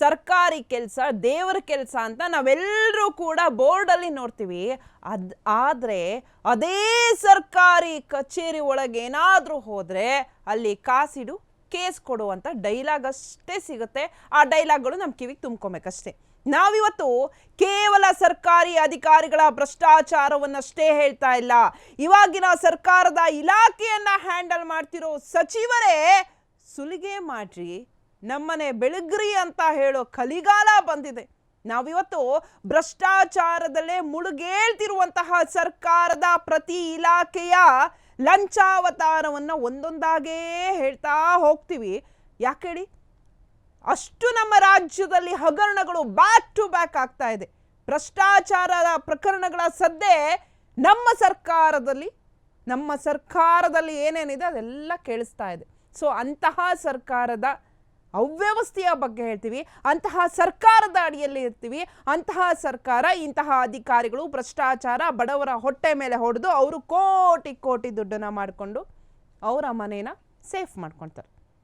ಸರ್ಕಾರಿ ಕೆಲಸ, ದೇವರ ಕೆಲಸ ಅಂತ ನಾವೆಲ್ಲರೂ ಕೂಡ ಬೋರ್ಡಲ್ಲಿ ನೋಡ್ತೀವಿ. ಅದ್, ಆದರೆ ಅದೇ ಸರ್ಕಾರಿ ಕಚೇರಿ ಒಳಗೆ ಏನಾದರೂ ಹೋದರೆ ಅಲ್ಲಿ ಕಾಸಿಡು, ಕೇಸ್ ಕೊಡುವಂಥ ಡೈಲಾಗ್ ಅಷ್ಟೇ ಸಿಗುತ್ತೆ. ಆ ಡೈಲಾಗ್ಗಳು ನಮ್ಮ ಕಿವಿಗೆ ತುಂಬ್ಕೊಬೇಕಷ್ಟೇ. ನಾವಿವತ್ತು ಕೇವಲ ಸರ್ಕಾರಿ ಅಧಿಕಾರಿಗಳ ಭ್ರಷ್ಟಾಚಾರವನ್ನಷ್ಟೇ ಹೇಳ್ತಾ ಇಲ್ಲ. ಇವಾಗಿನ ಸರ್ಕಾರದ ಇಲಾಖೆಯನ್ನು ಹ್ಯಾಂಡಲ್ ಮಾಡ್ತಿರೋ ಸಚಿವರೇ ಸುಲಿಗೆ ಮಾಡ್ರಿ. ನಮ್ಮನೆ ಬೆಳಗ್ರಿ ಅಂತ ಹೇಳೋ ಕಲಿಗಾಲ ಬಂದಿದೆ. ನಾವಿವತ್ತು ಭ್ರಷ್ಟಾಚಾರದಲ್ಲೇ ಮುಳುಗೇಳ್ತಿರುವಂತಹ ಸರ್ಕಾರದ ಪ್ರತಿ ಇಲಾಖೆಯ ಲಂಚಾವತಾರವನ್ನು ಒಂದೊಂದಾಗೇ ಹೇಳ್ತಾ ಹೋಗ್ತೀವಿ. ಯಾಕೆ ಹೇಳಿ ಅಷ್ಟು ನಮ್ಮ ರಾಜ್ಯದಲ್ಲಿ ಹಗರಣಗಳು ಬ್ಯಾಕ್ ಟು ಬ್ಯಾಕ್ ಆಗ್ತಾ ಇದೆ. ಭ್ರಷ್ಟಾಚಾರದ ಪ್ರಕರಣಗಳ ಸದ್ದೆ ನಮ್ಮ ಸರ್ಕಾರದಲ್ಲಿ ನಮ್ಮ ಸರ್ಕಾರದಲ್ಲಿ ಏನೇನಿದೆ ಅದೆಲ್ಲ ಕೇಳಿಸ್ತಾ ಇದೆ. ಸೊ ಅಂತಹ ಸರ್ಕಾರದ ಅವ್ಯವಸ್ಥೆಯ ಬಗ್ಗೆ ಹೇಳ್ತೀವಿ. ಅಂತಹ ಸರ್ಕಾರದ ಅಡಿಯಲ್ಲಿ ಇರ್ತೀವಿ. ಅಂತಹ ಸರ್ಕಾರ, ಇಂತಹ ಅಧಿಕಾರಿಗಳು, ಭ್ರಷ್ಟಾಚಾರ, ಬಡವರ ಹೊಟ್ಟೆ ಮೇಲೆ ಹೊಡೆದು ಅವರು ಕೋಟಿ ಕೋಟಿ ದುಡ್ಡನ್ನು ಮಾಡಿಕೊಂಡು ಅವರ ಮನೇನ ಸೇಫ್ ಮಾಡ್ಕೊಳ್ತಾರೆ